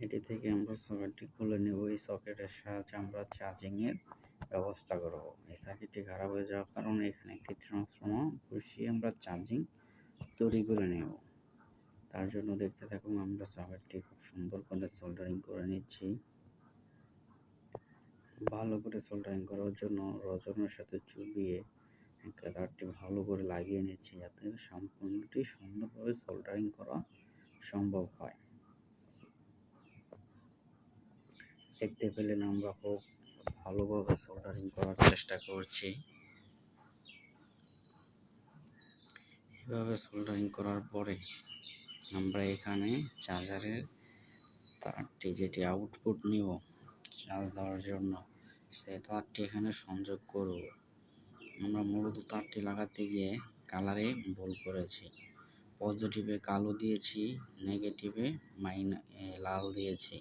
এটি থেকে আমরা সকেটটি খুলে নেব। এই সকেটের সাহায্যে আমরা চার্জিং এর ব্যবস্থা করব। এই সার্কিটটি খারাপ হয়ে যাওয়ার কারণে এখানে একটি ট্রান্সফর্মার বসিয়ে আমরা চার্জিং তৈরি করে নেব। তার জন্য দেখতে থাকুন, আমরা সকেটটি খুব সুন্দর করে সোল্ডারিং করে নিচ্ছি। ভালো করে সোল্ডারিং করার জন্য রজনের সাথে চুবিয়ে তারটি ভালো করে লাগিয়ে নিচ্ছি যাতে সম্পূর্ণটি সুন্দরভাবে সোল্ডারিং করা সম্ভব হয়। দেখতে পেলেন আমরা খুব ভালোভাবে সোল্ডারিং করার চেষ্টা করছি। এভাবে সোল্ডারিং করার পরে আমরা এখানে চার্জারের তারটি যেটি আউটপুট নিব চার্জ দেওয়ার জন্য, সে তারটি এখানে সংযোগ করব। আমরা মূলত তারটি লাগাতে গিয়ে কালারে ভুল করেছি। পজিটিভে কালো দিয়েছি নেগেটিভে মাইনা লাল দিয়েছি।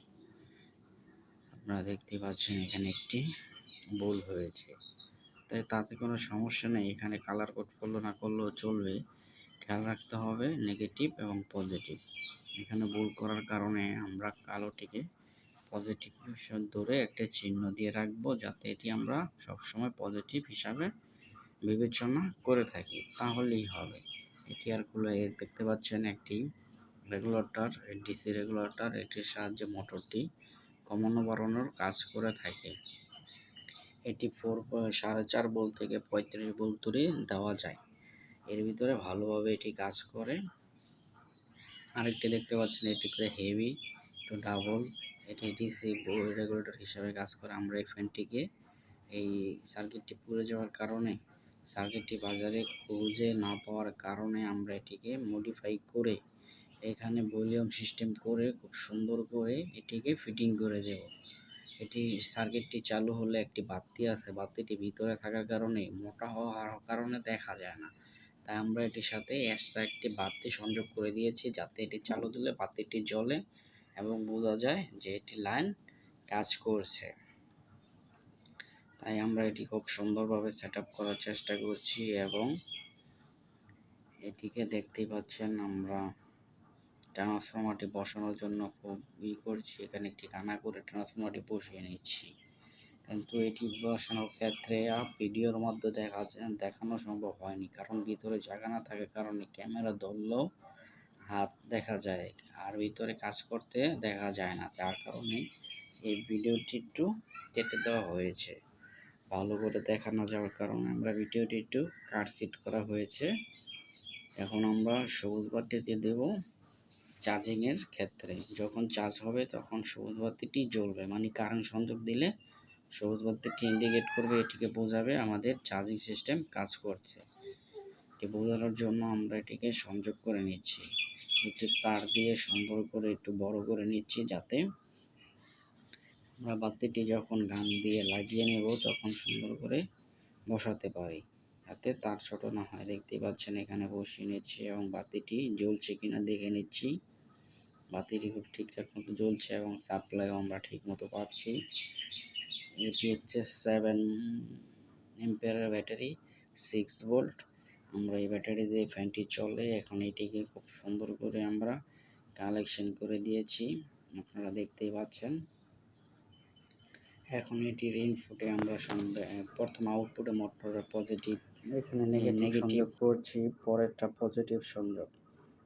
আপনারা দেখতে পাচ্ছেন এখানে একটি ভুল হয়েছে। তাই তাতে কোনো সমস্যা নেই, এখানে কালার কোড করল না করলেও চলবে। খেয়াল রাখতে হবে নেগেটিভ এবং পজিটিভ এখানে ভুল করার কারণে আমরা কালোটিকে পজিটিভ ধরে একটা চিহ্ন দিয়ে রাখব, যাতে এটি আমরা সবসময় পজিটিভ হিসাবে বিবেচনা করে থাকি। তাহলেই হবে। এটি আর খুলে দেখতে পাচ্ছেন একটি রেগুলেটর ডিসি রেগুলেটর এটির সাহায্যে মোটরটি কমানো বাড়ানোর কাজ করে থাকে। এটি ফোর সাড়ে চার বোল থেকে পঁয়ত্রিশ বোল দূরে দেওয়া যায়। এর ভিতরে ভালোভাবে এটি কাজ করে। আরেকটি দেখতে পাচ্ছেন, এটি করে হেভি টু ডাবল এটি ডিসি রেগুলেটর হিসাবে কাজ করে। আমরা এই ফ্যানটিকে এই সার্কিটটি পুড়ে যাওয়ার কারণে সার্কিটটি বাজারে খুঁজে না পাওয়ার কারণে আমরা এটিকে মডিফাই করে এখানে ভলিউম সিস্টেম করে, খুব সুন্দর করে এটিকে ফিটিং করে দেব। এটি সার্কিটটি চালু হলে একটি বাতি আছে, বাতিটি ভিতরে থাকার কারণে, মোটা হওয়ার কারণে দেখা যায় না। তাই আমরা এটির সাথে এক্সট্রা একটি বাতি সংযোগ করে দিয়েছি, যাতে এটি চালু দিলে বাতিটি জ্বলে এবং বোঝা যায় যে এটি লাইন কাজ করছে। তাই আমরা এটি খুব সুন্দরভাবে সেট করার চেষ্টা করছি এবং এটিকে দেখতেই পাচ্ছেন আমরা। ট্রান্সফর্মারটি বসানোর জন্য খুব ই করছি। এখানে একটি কানা করে ট্রান্সফর্মারটি বসিয়ে নিচ্ছি। কিন্তু এটি বসানোর ক্ষেত্রে ভিডিওর মধ্যে দেখা দেখানো সম্ভব হয়নি। কারণ ভিতরে জায়গা না থাকার কারণে ক্যামেরা ধরলেও হাত দেখা যায়, আর ভিতরে কাজ করতে দেখা যায় না। যার কারণে এই ভিডিওটি একটু কেটে দেওয়া হয়েছে। ভালো করে দেখা না যাওয়ার কারণে আমরা ভিডিওটি একটু কাটসিট করা হয়েছে। এখন আমরা সবুজ বাতিটি দেব। চার্জিংয়ের ক্ষেত্রে। যখন চার্জ হবে, তখন সবুজ বাতিটি জ্বলবে। মানে কারেন্ট সংযোগ দিলে সবুজ বাতিটি ইন্ডিকেট করবে, এটিকে বোঝাবে আমাদের চার্জিং সিস্টেম কাজ করছে। এটি বোঝানোর জন্য আমরা এটিকে সংযোগ করে নিচ্ছি। বিদ্যুৎ তার দিয়ে সুন্দর করে একটু বড় করে নিচ্ছি যাতে আমরা বাতিটি যখন গান দিয়ে লাগিয়ে নেব, তখন সুন্দর করে বসাতে পারি। যাতে তার ছোট না হয়। দেখতে পাচ্ছেন এখানে বসিয়ে নিচ্ছি এবং বাতিটি জ্বলছে কিনা দেখে নিচ্ছি। বাতিটি খুব ঠিকঠাক মতো জ্বলছে এবং সাপ্লাইও আমরা ঠিক মতো পাচ্ছি। এটি হচ্ছে সেভেন এম্পিয়ারের ব্যাটারি সিক্স ভোল্ট আমরা এই ব্যাটারি দিয়ে ফ্যানটি চলে। এখন এটিকে খুব সুন্দর করে আমরা কালেকশন করে দিয়েছি। আপনারা দেখতেই পাচ্ছেন। এখন এটির ইনপুটে আমরা প্রথম আউটপুটে মোটরের পজিটিভ এখানে নেগেটিভ করছি পরেরটা পজিটিভ সংযোগ।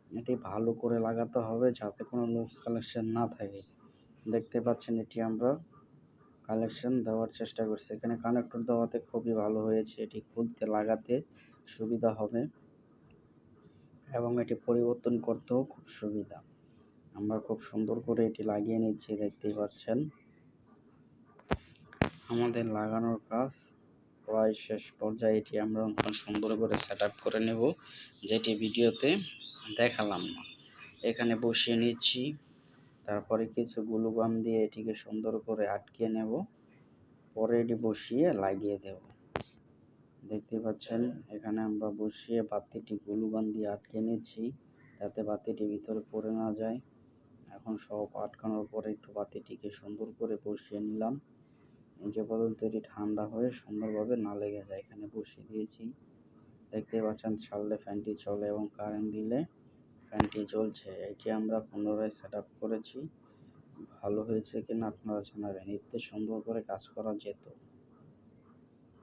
এটি ভালো করে লাগাতে হবে যাতে কোনো লুজ কালেকশন না থাকে। দেখতে পাচ্ছেন এটি আমরা কালেকশন দেওয়ার চেষ্টা করছি। এখানে কানেক্টর দেওয়াতে খুবই ভালো হয়েছে। এটি খুলতে লাগাতে সুবিধা হবে এবং এটি পরিবর্তন করতেও খুব সুবিধা। আমরা খুব সুন্দর করে এটি লাগিয়ে নিচ্ছি দেখতেই পাচ্ছেন। আমাদের লাগানোর কাজ প্রায় শেষ পর্যায়ে এটি আমরা সুন্দর করে সেট করে নেব, যেটি ভিডিওতে দেখালাম না। এখানে বসিয়ে নিচ্ছি, তারপরে কিছু গ্লুগাম দিয়ে এটিকে সুন্দর করে আটকে নেব, পরে এটি বসিয়ে লাগিয়ে দেব। দেখতে পাচ্ছেন, এখানে আমরা বসিয়ে বাতিটি গ্লুগান দিয়ে আটকে নিচ্ছি, যাতে বাতিটি ভিতরে পড়ে না যায়। এখন সব আটকানোর পরে একটু বাতিটিকে সুন্দর করে বসিয়ে নিলাম। যে পর্যন্ত এটি ঠান্ডা হয়ে সুন্দরভাবে না লেগে যায়। এখানে বসিয়ে দিয়েছি। দেখতে পাচ্ছেন ছাড়লে ফ্যানটি চলে এবং কারেন্ট দিলে ফ্যানটি চলছে এটি আমরা পুনরায় সেট করেছি। ভালো হয়েছে কিনা আপনারা জানাবেন। এতে সুন্দর করে কাজ করা যেত।